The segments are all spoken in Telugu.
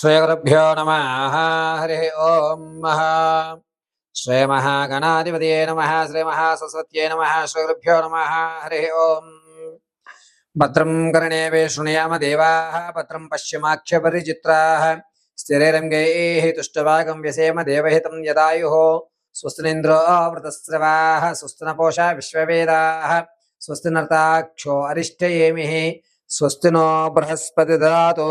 శ్రీగురుభ్యో నమ హరి ఓం శ్రీ శ్రీమహాగణాధిపతయే నమ శ్రీ శ్రీమహాసరస్వత్యై నమ శ్రీగురుభ్యో నమ హరి ఓం భద్రం కరణే వేషృణయామ దేవా భద్రం పశ్చిమాఖ్య పరిచిత్రా స్థిరైరంగైः తుష్టవాగం వ్యసేమ దేవహితం యదాయు స్వస్తినింద్రో వృతస్రవా స్వస్తి విశ్వవేదా స్వస్తినర్తాక్షో అరిష్టయేమి స్వస్తినో బృహస్పతి దాతో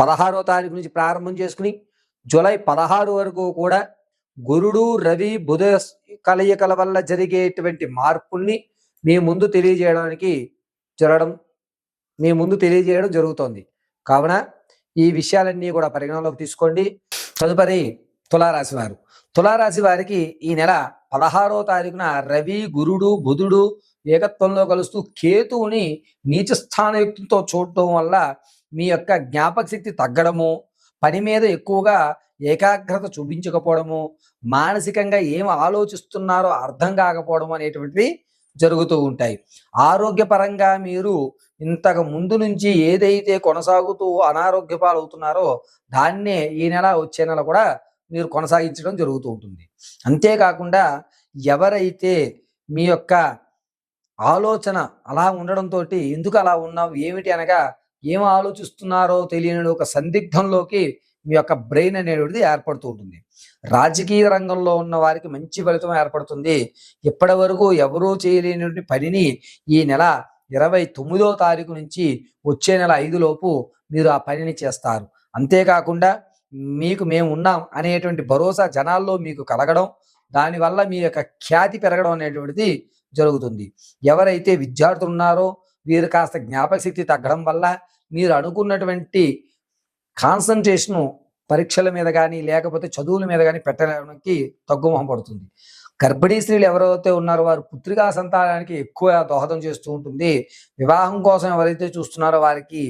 పదహారో తారీఖు నుంచి ప్రారంభం చేసుకుని జూలై పదహారు వరకు కూడా గురుడు రవి బుధ కలయికల వల్ల జరిగేటువంటి మార్పుల్ని మీ ముందు తెలియజేయడానికి జరగడం మీ ముందు తెలియజేయడం జరుగుతోంది. కావున ఈ విషయాలన్నీ కూడా పరిగణలోకి తీసుకోండి. తదుపరి తులారాశి వారు. తులారాశి వారికి ఈ నెల పదహారో తారీఖున రవి గురుడు బుధుడు ఏకత్వంలో కలుస్తూ కేతువుని నీచస్థానయుక్తంతో చూడటం వల్ల మీ యొక్క జ్ఞాపక శక్తి తగ్గడము పని మీద ఎక్కువగా ఏకాగ్రత చూపించకపోవడము మానసికంగా ఏం ఆలోచిస్తున్నారో అర్థం కాకపోవడం అనేటువంటివి జరుగుతూ ఉంటాయి. ఆరోగ్యపరంగా మీరు ఇంతకు ముందు నుంచి ఏదైతే కొనసాగుతూ అనారోగ్య పాలవుతున్నారో దాన్నే ఈ నెల వచ్చే నెల కూడా మీరు కొనసాగించడం జరుగుతూ ఉంటుంది. అంతేకాకుండా ఎవరైతే మీ యొక్క ఆలోచన అలా ఉండడంతో ఎందుకు అలా ఉన్నావు ఏమిటి అనగా ఏం ఆలోచిస్తున్నారో తెలియని ఒక సందిగ్ధంలోకి మీ యొక్క బ్రెయిన్ అనేటువంటిది ఏర్పడుతూ ఉంటుంది. రాజకీయ రంగంలో ఉన్న వారికి మంచి ఫలితం ఏర్పడుతుంది. ఇప్పటి వరకు ఎవరూ చేయలేనటువంటి పనిని ఈ నెల ఇరవై తొమ్మిదో తారీఖు నుంచి వచ్చే నెల ఐదు లోపు మీరు ఆ పనిని చేస్తారు. అంతేకాకుండా మీకు మేము ఉన్నాం అనేటువంటి భరోసా జనాల్లో మీకు కలగడం దానివల్ల మీ యొక్క ఖ్యాతి పెరగడం అనేటువంటిది జరుగుతుంది. ఎవరైతే విద్యార్థులు ఉన్నారో వీరు కాస్త జ్ఞాపక శక్తి తగ్గడం వల్ల మీరు అనుకున్నటువంటి కాన్సన్ట్రేషను పరీక్షల మీద కానీ లేకపోతే చదువుల మీద కానీ పెట్టడానికి తగ్గుమొహం పడుతుంది. గర్భిణీ స్త్రీలు ఎవరైతే ఉన్నారో వారు పుత్రికా సంతానానికి ఎక్కువ దోహదం చేస్తూ ఉంటుంది. వివాహం కోసం ఎవరైతే చూస్తున్నారో వారికి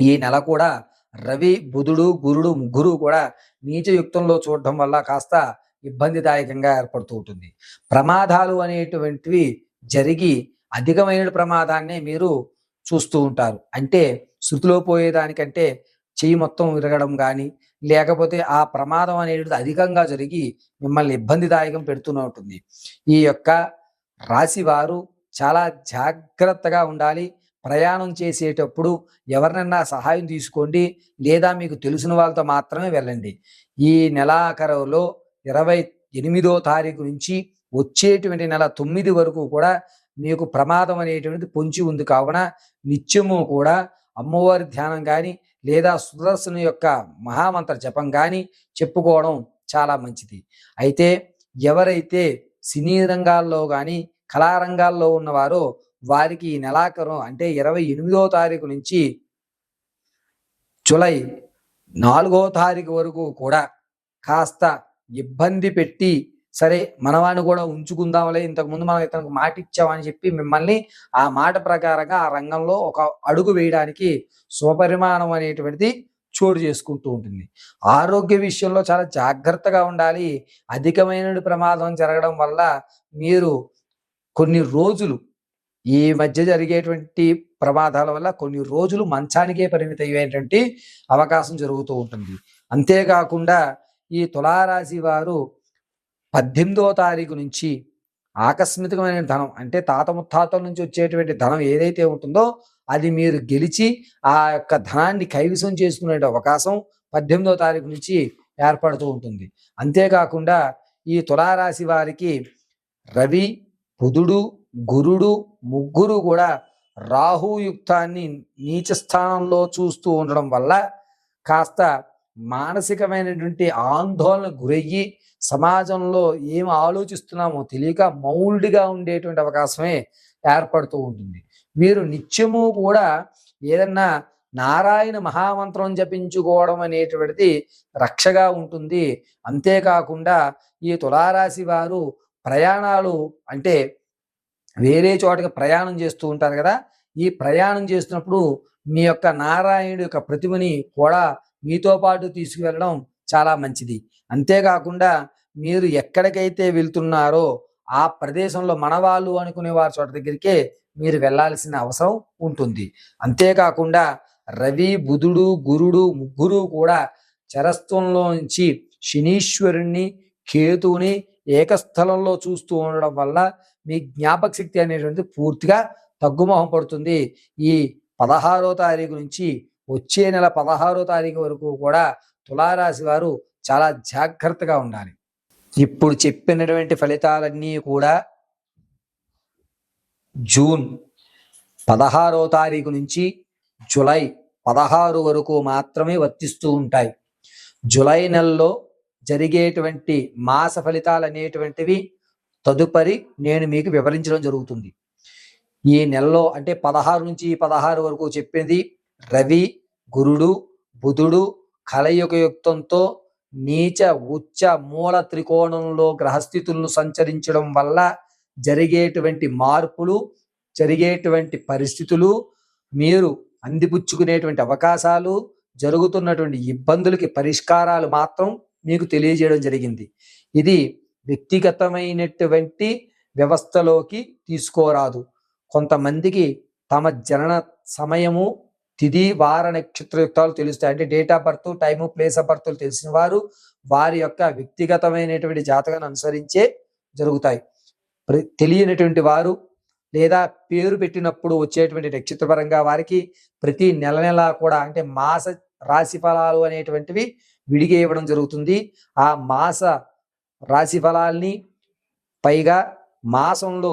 ఈ నెల కూడా రవి బుధుడు గురుడు ముగ్గురు కూడా నీచయుక్తంలో చూడటం వల్ల కాస్త ఇబ్బందిదాయకంగా ఏర్పడుతూ ఉంటుంది. ప్రమాదాలు అనేటువంటివి జరిగి అధికమైన ప్రమాదాన్ని మీరు చూస్తూ ఉంటారు. అంటే శృతిలో పోయేదానికంటే చెయ్యి మొత్తం విరగడం కానీ లేకపోతే ఆ ప్రమాదం అనేది అధికంగా జరిగి మిమ్మల్ని ఇబ్బందిదాయకం పెడుతూనే ఉంటుంది. ఈ యొక్క రాశి వారు చాలా జాగ్రత్తగా ఉండాలి. ప్రయాణం చేసేటప్పుడు ఎవరినన్నా సహాయం తీసుకోండి. లేదా మీకు తెలిసిన వాళ్ళతో మాత్రమే వెళ్ళండి. ఈ నెలాఖరులో ఇరవై ఎనిమిదో తారీఖు నుంచి వచ్చేటువంటి నెల తొమ్మిది వరకు కూడా మీకు ప్రమాదం అనేటువంటిది పొంచి ఉంది. కావున నిత్యము కూడా అమ్మవారి ధ్యానం కానీ లేదా సుదర్శన యొక్క మహామంత్ర జపం కానీ చెప్పుకోవడం చాలా మంచిది. అయితే ఎవరైతే సినీ రంగాల్లో కానీ కళారంగాల్లో ఉన్నవారో వారికి ఈ నెలాఖరు అంటే ఇరవై ఎనిమిదో తారీఖు నుంచి జూలై నాలుగో తారీఖు వరకు కూడా కాస్త ఇబ్బంది పెట్టి సరే మనవాణ్ణి కూడా ఉంచుకుందాంలే ఇంతకుముందు మనం ఇతనికి మాట ఇచ్చామని చెప్పి మిమ్మల్ని ఆ మాట ప్రకారంగా ఆ రంగంలో ఒక అడుగు వేయడానికి స్వపరిమాణం అనేటువంటిది చోటు చేసుకుంటూ ఉంటుంది. ఆరోగ్య విషయంలో చాలా జాగ్రత్తగా ఉండాలి. అధికమైన ప్రమాదం జరగడం వల్ల మీరు కొన్ని రోజులు ఈ మధ్య జరిగేటువంటి ప్రమాదాల వల్ల కొన్ని రోజులు మంచానికే పరిమితం అయ్యేటువంటి అవకాశం జరుగుతూ ఉంటుంది. అంతేకాకుండా ఈ తులారాశి వారు పద్దెనిమిదో తారీఖు నుంచి ఆకస్మికమైన ధనం అంటే తాత ముత్తాతల నుంచి వచ్చేటువంటి ధనం ఏదైతే ఉంటుందో అది మీరు గెలిచి ఆ యొక్క ధనాన్ని కైవసం చేసుకునే అవకాశం పద్దెనిమిదో తారీఖు నుంచి ఏర్పడుతూ ఉంటుంది. అంతేకాకుండా ఈ తులారాశి వారికి రవి బుధుడు గురుడు ముగ్గురు కూడా రాహుయుక్తాన్ని నీచ స్థానంలో చూస్తూ ఉండడం వల్ల కాస్త మానసికమైనటువంటి ఆందోళన గురయ్యి సమాజంలో ఏం ఆలోచిస్తున్నామో తెలియక మౌల్డ్గా ఉండేటువంటి అవకాశమే ఏర్పడుతూ ఉంటుంది. మీరు నిత్యము కూడా ఏదన్నా నారాయణ మహామంత్రం జపించుకోవడం అనేటువంటిది రక్షగా ఉంటుంది. అంతేకాకుండా ఈ తులారాశి వారు ప్రయాణాలు అంటే వేరే చోటకి ప్రయాణం చేస్తూ ఉంటారు కదా ఈ ప్రయాణం చేస్తున్నప్పుడు మీ యొక్క నారాయణుడి యొక్క ప్రతిమని కూడా మీతో పాటు తీసుకువెళ్ళడం చాలా మంచిది. అంతేకాకుండా మీరు ఎక్కడికైతే వెళ్తున్నారో ఆ ప్రదేశంలో మనవాళ్ళు అనుకునే వారి చోట దగ్గరికే మీరు వెళ్ళాల్సిన అవసరం ఉంటుంది. అంతేకాకుండా రవి బుధుడు గురుడు ముగ్గురు కూడా చరస్థంలో నుంచి శనీశ్వరుణ్ణి కేతువుని ఏకస్థలంలో చూస్తూ ఉండడం వల్ల మీ జ్ఞాపక శక్తి అనేటువంటిది పూర్తిగా తగ్గుమోహం పడుతుంది. ఈ పదహారో తారీఖు నుంచి వచ్చే నెల పదహారో తారీఖు వరకు కూడా తులారాశి వారు చాలా జాగ్రత్తగా ఉండాలి. ఇప్పుడు చెప్పినటువంటి ఫలితాలన్నీ కూడా జూన్ పదహారో తారీఖు నుంచి జులై పదహారు వరకు మాత్రమే వర్తిస్తూ ఉంటాయి. జులై నెలలో జరిగేటువంటి మాస ఫలితాలు అనేటువంటివి తదుపరి నేను మీకు వివరించడం జరుగుతుంది. ఈ నెలలో అంటే పదహారు నుంచి పదహారు వరకు చెప్పింది రవి గురుడు బుధుడు కలయుగ యుక్తంతో నీచ ఉచ్చ మూల త్రికోణంలో గ్రహస్థితులను సంచరించడం వల్ల జరిగేటువంటి మార్పులు జరిగేటువంటి పరిస్థితులు మీరు అందిపుచ్చుకునేటువంటి అవకాశాలు జరుగుతున్నటువంటి ఇబ్బందులకి పరిష్కారాలు మాత్రం మీకు తెలియజేయడం జరిగింది. ఇది వ్యక్తిగతమైనటువంటి వ్యవస్థలోకి తీసుకోరాదు. కొంతమందికి తమ జనన సమయము తిథి వార నక్షత్రయుక్తాలు తెలుస్తాయి. అంటే date of birth time place of birth తెలిసిన వారు వారి యొక్క వ్యక్తిగతమైనటువంటి జాతకాన్ని అనుసరించే జరుగుతాయి. తెలియనటువంటి వారు లేదా పేరు పెట్టినప్పుడు వచ్చేటువంటి నక్షత్రపరంగా వారికి ప్రతి నెల నెల కూడా అంటే మాస రాశి ఫలాలు అనేటువంటివి విడిగా ఇవ్వడం జరుగుతుంది. ఆ మాస రాశి ఫలాల్ని పైగా మాసంలో